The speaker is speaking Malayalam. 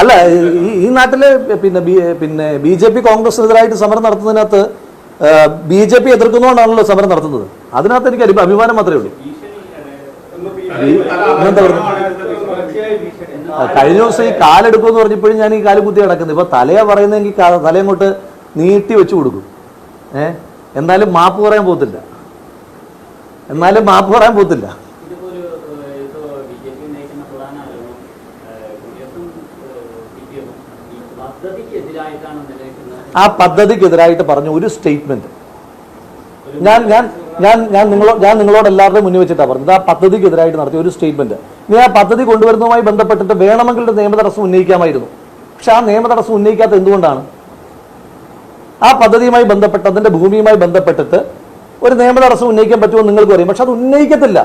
അല്ല ഈ നാട്ടിലെ പിന്നെ പിന്നെ ബി ജെ പി കോൺഗ്രസിനെതിരായിട്ട് സമരം നടത്തുന്നതിനകത്ത് ബി ജെ പി എതിർക്കുന്നതുകൊണ്ടാണല്ലോ സമരം നടത്തുന്നത്. അതിനകത്ത് എനിക്ക് അഭി- അഭിമാനം മാത്രമേ ഉള്ളൂ. കഴിഞ്ഞ ദിവസം ഈ കാലെടുക്കുമെന്ന് പറഞ്ഞപ്പോഴും ഞാൻ ഈ കാൽ കുത്തി കിടക്കുന്നത് ഇപ്പൊ തലയാ പറയുന്നെങ്കിൽ തലയങ്ങോട്ട് നീട്ടി വെച്ചു കൊടുക്കും. ഏഹ് എന്നാലും മാപ്പ് പറയാൻ പോകത്തില്ല എന്നാലും മാപ്പ് പറയാൻ പോകത്തില്ല ഇതിപ്പോ ഒരു ഏഹ്, ഇപ്പോ ബി ജെ പി ഉന്നയിക്കുന്ന പ്രധാന ആരോപണം ഏഹ്, കോൺഗ്രസും സി പി എമ്മും ഈ പദ്ധതിക്ക് എതിരായിട്ടാണ് നിലനിൽക്കുന്നത് ആ പദ്ധതിക്കെതിരായിട്ട് പറഞ്ഞു ഒരു സ്റ്റേറ്റ്മെന്റ് ഞാൻ ഞാൻ ഞാൻ ഞാൻ നിങ്ങളോ ഞാൻ നിങ്ങളോട് എല്ലാവരുടെയും മുന്നിൽ വെച്ചിട്ടാണ് പറഞ്ഞത്. ആ പദ്ധതിക്കെതിരായിട്ട് നടത്തിയ ഒരു സ്റ്റേറ്റ്മെന്റ് ഇനി ആ പദ്ധതി കൊണ്ടുവരുന്നതുമായി ബന്ധപ്പെട്ടിട്ട് വേണമെങ്കിൽ ഒരു നിയമ തടസ്സം ഉന്നയിക്കാമായിരുന്നു. പക്ഷെ ആ നിയമ തടസ്സം ഉന്നയിക്കാത്ത എന്തുകൊണ്ടാണ്? ആ പദ്ധതിയുമായി ബന്ധപ്പെട്ട് അതിന്റെ ഭൂമിയുമായി ബന്ധപ്പെട്ടിട്ട് ഒരു നിയമ തടസ്സം ഉന്നയിക്കാൻ പറ്റുമോ നിങ്ങൾക്ക് അറിയാം പക്ഷെ അത് ഉന്നയിക്കത്തില്ല.